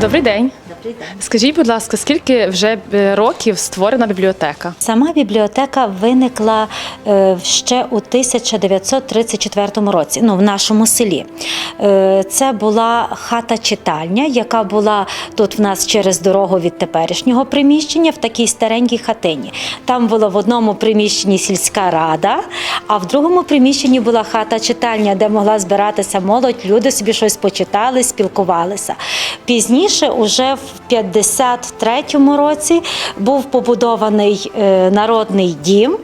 Добрий день. Скажіть, будь ласка, скільки вже е, років створена бібліотека? Сама бібліотека виникла е, ще у 1934 році, ну в нашому селі. Е, Це була хата-читальня, яка була тут в нас через дорогу від теперішнього приміщення в такій старенькій хатині. Там була в одному приміщенні сільська рада, а в другому приміщенні була хата-читальня, де могла збиратися молодь, люди собі щось почитали, спілкувалися. Пізніше, уже в 53-му році, був побудований е, народний дім,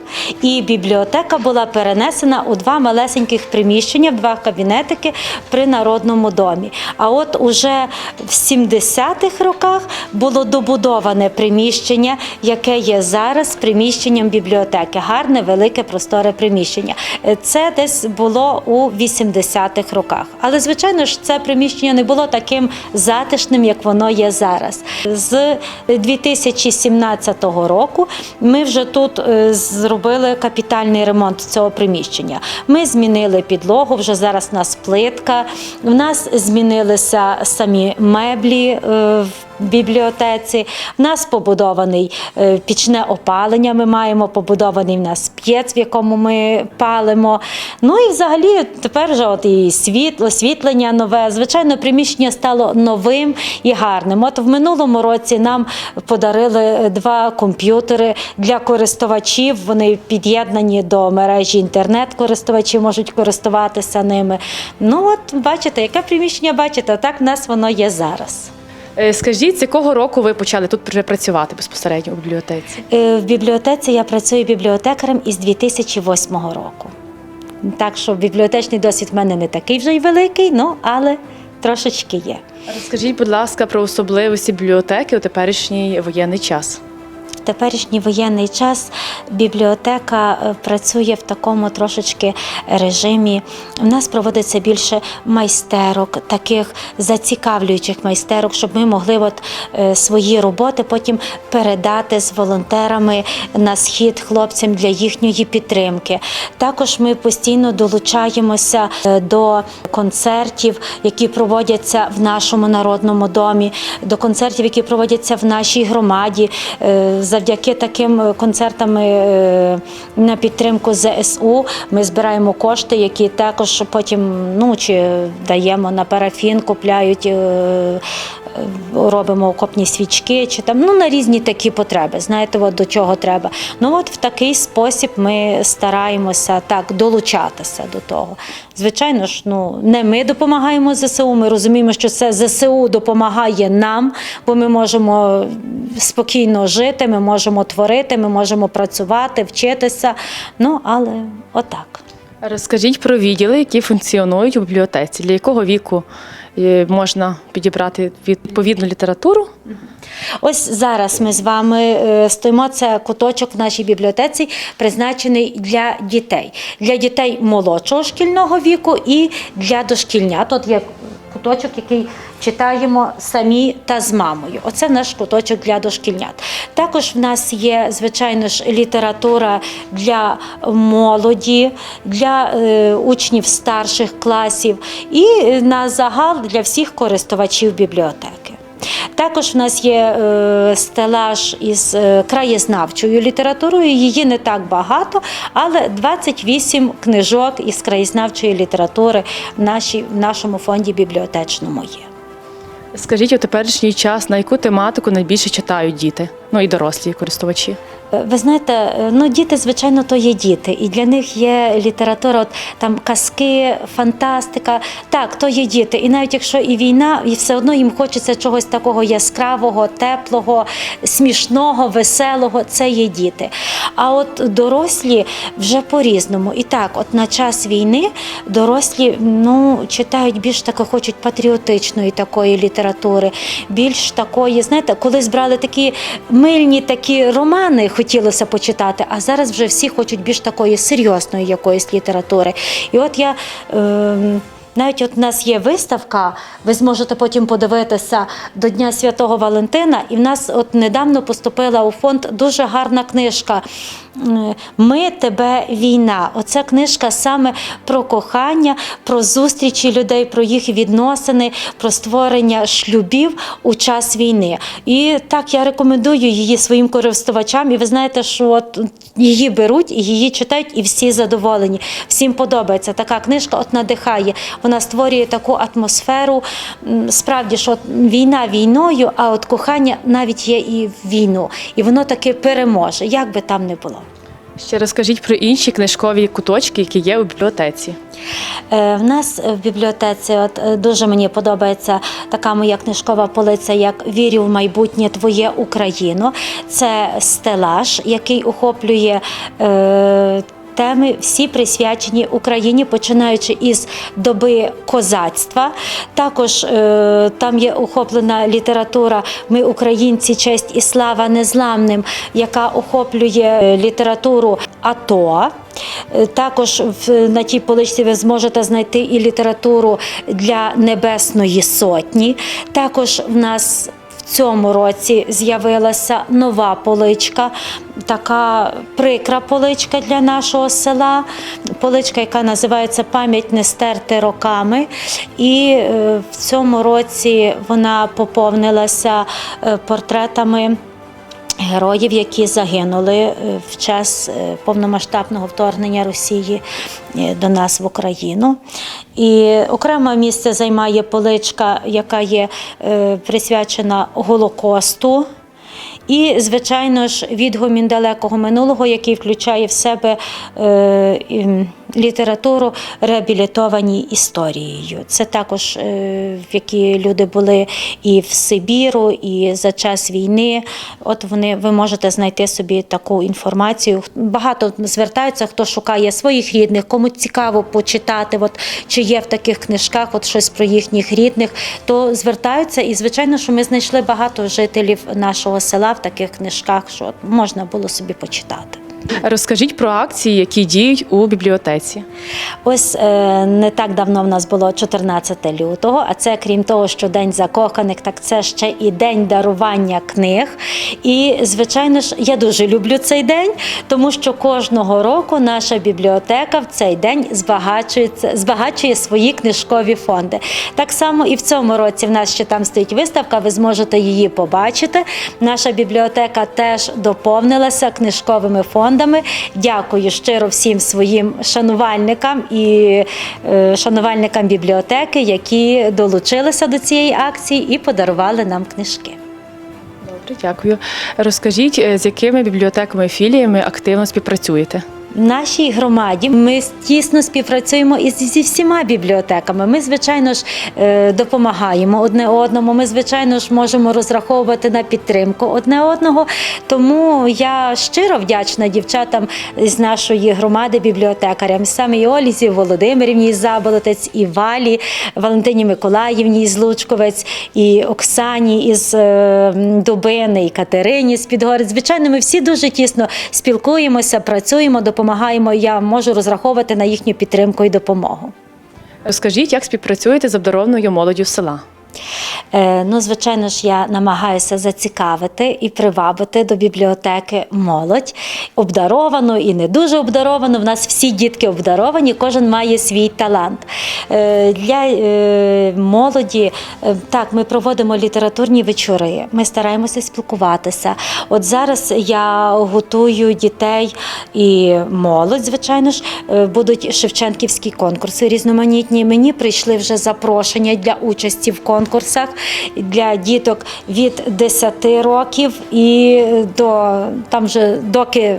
і бібліотека була перенесена у два малесеньких приміщення, в два кабінетики при народному домі. А от уже в 70-х роках було добудоване приміщення, яке є зараз приміщенням бібліотеки. Гарне, велике, просторе приміщення. Е, Це десь було у 80-х роках. Але звичайно ж, це приміщення не було таким затишним, як воно є зараз. З 2017 року ми вже тут е, зробили капітальний ремонт цього приміщення. Ми змінили підлогу, вже зараз у нас плитка. У нас змінилися самі меблі е, в бібліотеці. У нас побудований е, пічне опалення. Ми маємо побудований в нас п'єц, в якому ми палимо. Ну і взагалі тепер вже от і світло, освітлення нове. Звичайно, приміщення стало новим і гарним. От в минулому році нам подарили два комп'ютери для користувачів. Вони під'єднані до мережі інтернет. Користувачі можуть користуватися ними. Ну от бачите, яке приміщення бачите, так в нас воно є зараз. Е, Скажіть, з якого року ви почали тут вже працювати безпосередньо у бібліотеці? Е, В бібліотеці я працюю бібліотекарем із 2008 року. Так що бібліотечний досвід в мене не такий вже й великий, ну але трошечки є. Розкажіть, будь ласка, про особливості бібліотеки у теперішній воєнний час. Теперішній воєнний час бібліотека е, працює в такому трошечки режимі. У нас проводиться більше майстерок, таких зацікавлюючих майстерок, щоб ми могли от е, свої роботи потім передати з волонтерами на схід хлопцям для їхньої підтримки. Також ми постійно долучаємося е, до концертів, які проводяться в нашому народному домі, до концертів, які проводяться в нашій громаді. Е, Завдяки таким концертам е, на підтримку ЗСУ ми збираємо кошти, які також потім ну, чи даємо на парафін, купляють. е, Робимо окопні свічки чи там ну на різні такі потреби. Знаєте, от до чого треба. Ну от в такий спосіб ми стараємося так долучатися до того. Звичайно ж, ну не ми допомагаємо ЗСУ. Ми розуміємо, що це ЗСУ допомагає нам, бо ми можемо спокійно жити, ми можемо творити, ми можемо працювати, вчитися. Ну але отак. Розкажіть про відділи, які функціонують у бібліотеці, для якого віку е, можна підібрати відповідну літературу. Ось зараз ми з вами е, стоїмо. Це куточок в нашій бібліотеці, призначений для дітей, для дітей молодшого шкільного віку і для дошкільнят. Тут є куточок, який читаємо самі та з мамою. Оце наш куточок для дошкільнят. Також в нас є, звичайно ж, література для молоді, для е, учнів старших класів і е, на загал для всіх користувачів бібліотеки. Також в нас є е, стелаж із е, краєзнавчою літературою. Її не так багато, але 28 книжок із краєзнавчої літератури в, нашій, в нашому фонді бібліотечному є. Скажіть у теперішній час, на яку тематику найбільше читають діти, ну і дорослі користувачі. Ви знаєте, е, ну діти, звичайно, то є діти, і для них є література, от, там казки, фантастика. Так, то є діти. І навіть якщо і війна, і все одно їм хочеться чогось такого яскравого, теплого, смішного, веселого. Це є діти. А от дорослі вже по-різному. І так, от на час війни дорослі ну, читають більш тако, хочуть патріотичної такої літератури, більш такої, знаєте, колись брали такі мильні такі романи, хотілося почитати, а зараз вже всі хочуть більш такої серйозної якоїсь літератури. І от я. Е, Навіть от у нас є виставка, ви зможете потім подивитися до Дня Святого Валентина. І в нас от недавно поступила у фонд дуже гарна книжка. М, Ми тебе війна. Оця книжка саме про кохання, про зустрічі людей, про їх відносини, про створення шлюбів у час війни. І так я рекомендую її своїм користувачам. І ви знаєте, що от її беруть, її читають, і всі задоволені. Всім подобається така книжка, от надихає. Вона створює таку атмосферу. Справді, що от війна війною, а от кохання навіть є і війну. І воно таки переможе, як би там не було. Ще розкажіть про інші книжкові куточки, які є у бібліотеці. Е, В нас в бібліотеці от е, дуже мені подобається така моя книжкова полиця, як Вірю в майбутнє Твоє Україну. Це стелаж, який охоплює. Е, Теми всі присвячені Україні, починаючи із доби козацтва. Також е, там є охоплена література Ми українці, честь і слава незламним, яка охоплює е, літературу АТО. Е, Також на тій поличці ви зможете знайти і літературу для Небесної Сотні. Також в нас цьому році з'явилася нова поличка, така прикра поличка для нашого села. Поличка, яка називається Пам'ять не стерти роками. І е, в цьому році вона поповнилася е, портретами героїв, які загинули е, в час е, повномасштабного вторгнення Росії е, до нас в Україну. І окреме місце займає поличка, яка є присвячена Голокосту. І, звичайно ж, відгомін далекого минулого, який включає в себе літературу реабілітовані історією. Це також, е, в які люди були і в Сибіру, і за час війни. От вони ви можете знайти собі таку інформацію. Багато звертаються, хто шукає своїх рідних, кому цікаво почитати, от, чи є в таких книжках от щось про їхніх рідних, то звертаються. І, звичайно, що ми знайшли багато жителів нашого села в таких книжках, що можна було собі почитати. Розкажіть про акції, які діють у бібліотеці. Ось е, не так давно в нас було 14 лютого, а це крім того, що День закоханих, так це ще і день дарування книг. І, звичайно ж, я дуже люблю цей день, тому що кожного року наша бібліотека в цей день збагачується, збагачує свої книжкові фонди. Так само і в цьому році в нас ще там стоїть виставка, ви зможете її побачити. Наша бібліотека теж доповнилася книжковими фондами. Дякую щиро всім своїм шанувальникам і е, шанувальникам бібліотеки, які долучилися до цієї акції і подарували нам книжки. Добре, дякую. Розкажіть, е, з якими бібліотеками філіями активно співпрацюєте? Нашій громаді ми тісно співпрацюємо із зі всіма бібліотеками. Ми, звичайно ж, е, допомагаємо одне одному. Ми, звичайно ж, можемо розраховувати на підтримку одне одного. Тому я щиро вдячна дівчатам з нашої громади, бібліотекарям, саме і Олізі Володимирівні з Заболотець, і Валі, Валентині Миколаївні з Лучковець, і Оксані із е, Дубини, і Катерині з Підгори. Звичайно, ми всі дуже тісно спілкуємося, працюємо, допомагаємо. Я можу розраховувати на їхню підтримку і допомогу. Розкажіть, як співпрацюєте з обдарованою молоддю села? Е, Ну, звичайно ж, я намагаюся зацікавити і привабити до бібліотеки молодь, обдаровану і не дуже обдаровану. В нас всі дітки обдаровані, кожен має свій талант. Е, Для е, молоді так, ми проводимо літературні вечори, ми стараємося спілкуватися. От зараз я готую дітей і молодь, звичайно ж, будуть шевченківські конкурси різноманітні. Мені прийшли вже запрошення для участі в конкурсах для діток від 10 років і до там вже доки.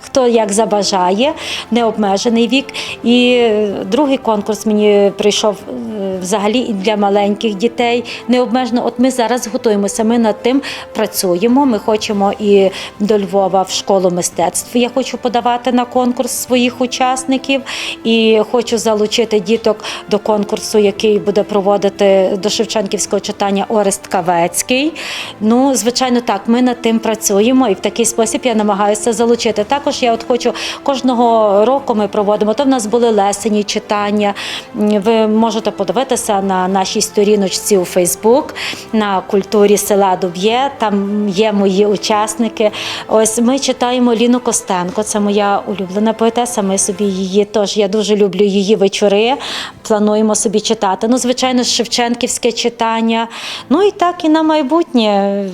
Хто як забажає, необмежений вік. І е, другий конкурс мені прийшов е, взагалі і для маленьких дітей. Необмежено, от ми зараз готуємося. Ми над тим працюємо. Ми хочемо і до Львова в школу мистецтв. Я хочу подавати на конкурс своїх учасників і хочу залучити діток до конкурсу, який буде проводити до Шевченківського читання Орест Кавецький. Ну, звичайно, так, ми над тим працюємо, і в такий спосіб я намагаюся залучити. Також я от хочу кожного року ми проводимо. То в нас були лесені читання. Ви можете подивитися на нашій сторіночці у Фейсбук на культурі села Дуб'є. Там є мої учасники. Ось ми читаємо Ліну Костенко. Це моя улюблена поетеса. Ми собі її теж я дуже люблю її вечори. Плануємо собі читати. Ну, звичайно, Шевченківське читання. Ну і так і на майбутнє.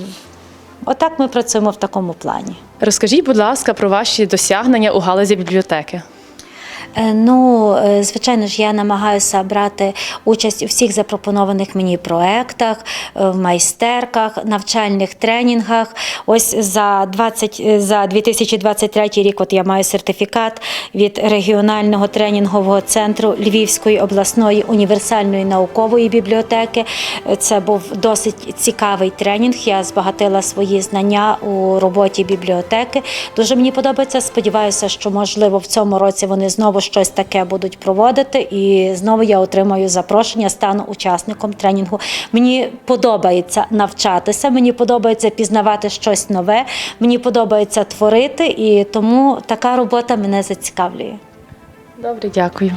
Отак ми працюємо в такому плані. Розкажіть, будь ласка, про ваші досягнення у галузі бібліотеки. Е, Ну, е, звичайно ж, я намагаюся брати участь у всіх запропонованих мені проектах, е, в майстерках, навчальних тренінгах. Ось за 20, е, за 2023 рік от я маю сертифікат від регіонального тренінгового центру Львівської обласної універсальної наукової бібліотеки. Це був досить цікавий тренінг. Я збагатила свої знання у роботі бібліотеки. Дуже мені подобається. Сподіваюся, що можливо в цьому році вони знову щось таке будуть проводити, і знову я отримаю запрошення, стану учасником тренінгу. Мені подобається навчатися, мені подобається пізнавати щось нове, мені подобається творити, і тому така робота мене зацікавлює. Добре, дякую.